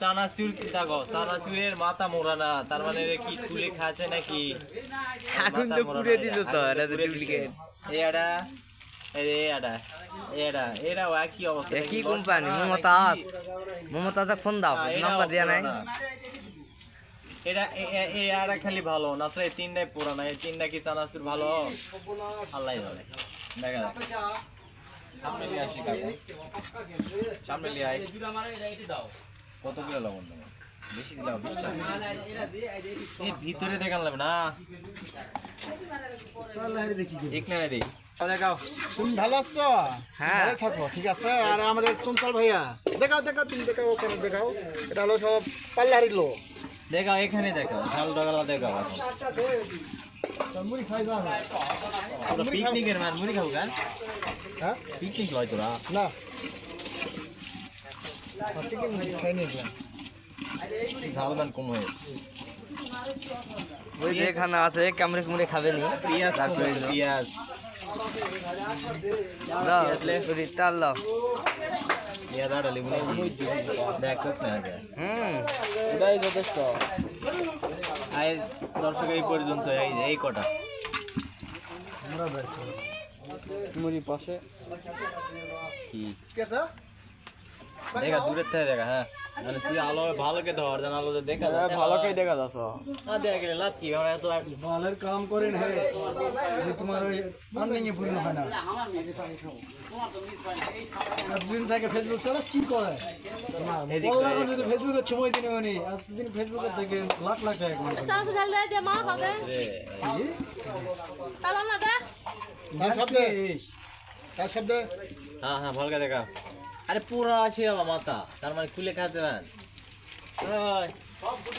চানাচুর কি দেখো? চানাচুরের মাথা মোড়া না। তার মানে কি তুলে খাচ্ছে নাকি? এখন তো পুড়ে দিত তো এটা ডুপ্লিকেট এটা এই এটা এটা এটা একই অবস্থা। কি কোম্পানি? মমতাজ। মমতাজ ফোন দাও হ্যাঁ, নাম্বার দিয়া নাই। পুরানা। এটা এ- এ- খালি ভালো না এই তিনটাই পুরানা। এই তিনটা কি চানাচুর ভালো? আল্লাহ জানে। দেখা যাক। সামনে লিয়ে আসি সামনে লিয়ে আই কত কিলো লবণ দেবো? বেশি দিলাম এই ভিতরে দেখান লাগবে না? এখানে দিই। দেখাও। তুমি ভালো আছো? হ্যাঁ। থাকো ঠিক আছে? আর আমাদের চঞ্চল ভাইয়া দেখাও দেখাও তুমি দেখাও ওখানে দেখাও। এটা হলো সব পাল্লাহারির লোক। দেখাও এখানে দেখাও ঝাল ডগালা দেখাও মুড়ি খাই যাও পিকনিকের মুড়ি খাব হ্যাঁ? পিকনিক হয় তোরা? না। কম হয়ে ওই যে এখানে আছে কামড়ে কুমড়ে খাবে নি। পেঁয়াজ কম তারপরে হয়েছে, পেঁয়াজ। দাও ওই তাল দাও। পেঁয়াজ আটা লেবু নেই। দেখ চোখ না আগে হুম। এটাই যথেষ্ট। আই দর্শক এই পর্যন্ত এই এই কটা। মুড়ি পাশে। কি? দেখা দূরের থেকে দেখা হ্যাঁ। মানে তুই আলো ভালো কে ধর যেন আলো দেখা যায়। ভালোকেই দেখা যাচ্ছে। না দেখা গেলে লাভ কি? আমরা এত ভালের কাম করেন হে। যে তোমার ওই আর্নিং এ পূর্ণ হয় না। এতদিন থেকে ফেসবুক চালাস কি করে? এদিক বললাম যদি ফেসবুকে সময় দিনে উনি এতদিন ফেসবুকের থেকে লাখ লাখ টাকা কমাই চানাচুর ঢাল দে দিয়ে মা খাবে তাহলে না দে তার শব্দে। তার শব্দে। হ্যাঁ হ্যাঁ ভালো করে দেখা। আরে পুরো আছে আমার মাথা। তার মানে খুলে খাতে না ওই,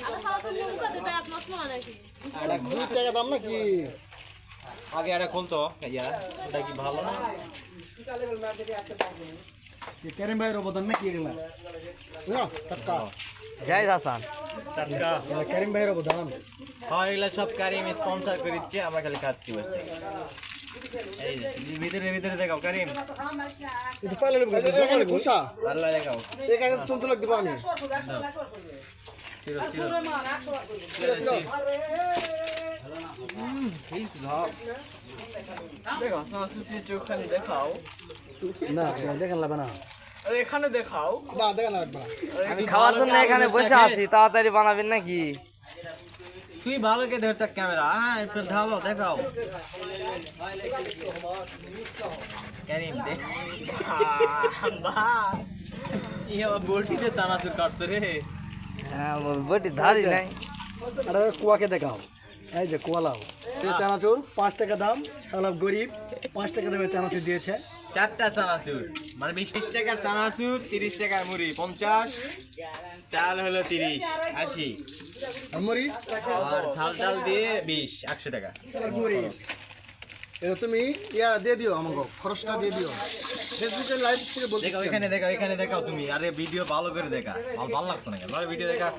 আরে চানাচুর মুখ দিতে আপনার শোনা নাকি দুই টাকা দাম নাকি? আগে এটা খুলতো ইয়া এটা কি ভালো না? কেরিম ভাইয়ের অবদান নাকি এগুলা? না টাকা জয় হাসান। টাটকা। কেরিম ভাইয়ের অবদান। হ্যাঁ এগুলা সব কারিম স্পন্সর করে দিচ্ছে আমরা খালি খাচ্ছি বসে থেকে। এই যে, ভিতরে ভিতরে দেখাও কারিম। একটু পাইলে এখানে ঘুষা। পাল্লা দেখাও। এখানে চঞ্চল দিব আমি। চিরো চিরো। দেখো সাসুসি চোখানে দেখাও। না দেখেন লাগবে না। এখানে দেখাও। না দেখেন লাগবে আমি খাওয়ার জন্য এখানে বসে আছি তাড়াতাড়ি বানাবেন নাকি? তুই ভালো কে ধরতে ক্যামেরা হ্যাঁ একটু ঢালো দেখাও। কারিম দেখ ইয়ে চানাচুর কাটতো রে। হ্যাঁ বটি ধারি নাই। আরে কুয়াকে দেখাও। এই যে কুয়া লাও। এই চানাচুর পাঁচ টাকা দাম। গরিব পাঁচ টাকা দামে চানাচুর দিয়েছে। চারটা চানাচুর। মানে বিশ টাকার চানাচুর তিরিশ টাকার মুড়ি পঞ্চাশ চাল হলো তিরিশ আশি। মরিচ আর ঝাল চাল দিয়ে বিশ একশো টাকা। এটা তুমি ইয়া দিয়ে দিও আমাকে খরচটা দিয়ে দিও। ফেসবুকে লাইভ থেকে বলতে দেখাও এখানে দেখাও এখানে দেখাও তুমি। আরে ভিডিও ভালো করে দেখা। ভালো ভালো লাগতো না ভিডিও দেখা।